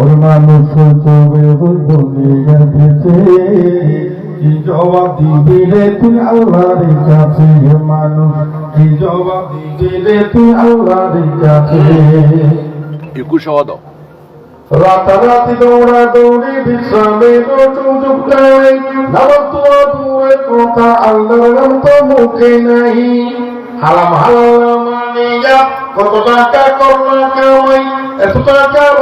ওর মানুষ তবে দুনিয়া দিতে কি জবাব দিবি রে তুই আল্লাহর কাছে হে মানুষ কি জবাব দিবি রে তুই আল্লাহর কাছে একুশ হওয়া দাও। রাতারাতি দৌড়া দৌড়ি, বিশ্রামে সুযোগ নাই। নামাজ তোয়া দূরের কথা আল্লাহর নাম তো মুখে নাই। হালাম হালাম মানিয়া, কত টাকা করলা কামাই, এত টাকা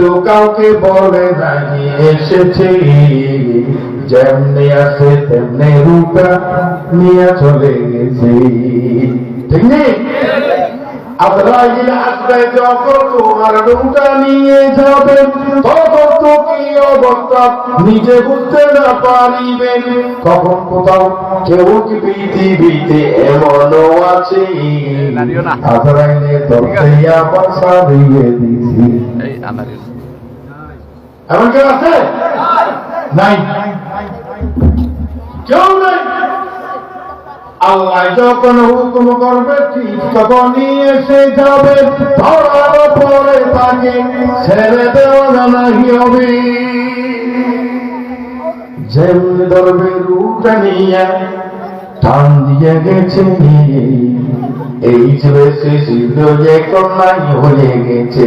কিন্তু কাউকে বলে নাই এসেছে যেমনি আছে তেমনি রূপা নিয়ে চলে গেছে। ঠিক নেই? আজরাইল আসবে যখন তোমার নৌকা নিয়ে যাবে তখন কি অবস্থা নিজে বুঝতে না পারিবেন। তখন কোথাও কেউ কি পৃথিবীতে এমনও আছে? দিছি। এমন কেউ আছে? নাই। কেউ নাই। আল্লাহ যখন হুকুম করবে তখনই এসে যাবে। ধরার পরে তাকে ছেড়ে দেওয়া নাহি হবে। দিয়ে গেছে। এই ছেলে সে শীঘ্র যে কন্যাই হয়ে গেছে।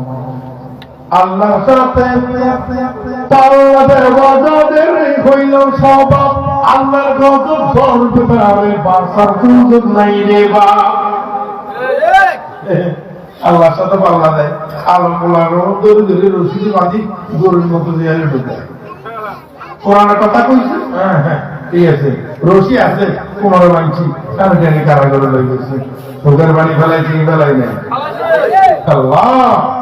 আল্লাহর হইল স্বভাব। আল্লাহর সুযোগ নাই রে বা। আল্লাহর সাথে পাল্লা দেয় রসিদি বাঁধি গরুর মতো দিয়ে কোরআনের কথা কইছে? হ্যাঁ হ্যাঁ ঠিক আছে? আছে মানছি জানি কারাগারে বাড়ি ফেলাই চিনি ফেলাই নাই। আল্লাহ!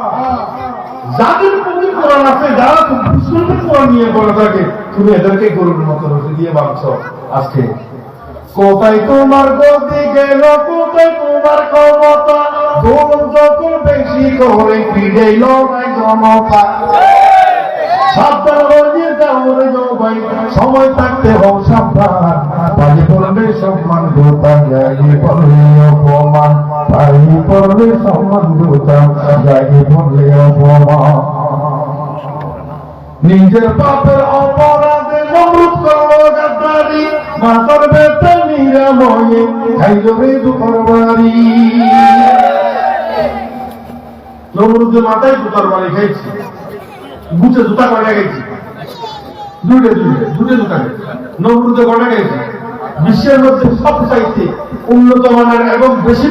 যাদের প্রতি কোরআন আছে, যারা মুসলিম কোরআন নিয়ে বলে থাকে, তুমি এদেরকে গরুর মতো রসি দিয়ে বাঁধছ আজকে? কোথায় তোমার গতি গেল, কোথায় তোমার ক্ষমতা? দোল যখন বেশি করে ফিরে লড়াই জনতা। সাবধান সময় থাকতে হোক সাবধান। সম্মান পানি পড়বে সম্মান গোতা জায়গি পড়লে অপমান। নিজের পাপের অপরাধে নমরুদ করল গাদ্দারি মাথার বেতে নিরাময়ে, খাইল রে দুঃখর বাড়ি। নমরুদের মাথায় জুতার বাড়ি খাইছি গুছে জুতা কয়টা গেছি দুইটা দুইটা দুটো জুতা গেছি কয়টা গেছি বিশ্বের মধ্যে সব চাইতে উন্নত মানের এবং বেশি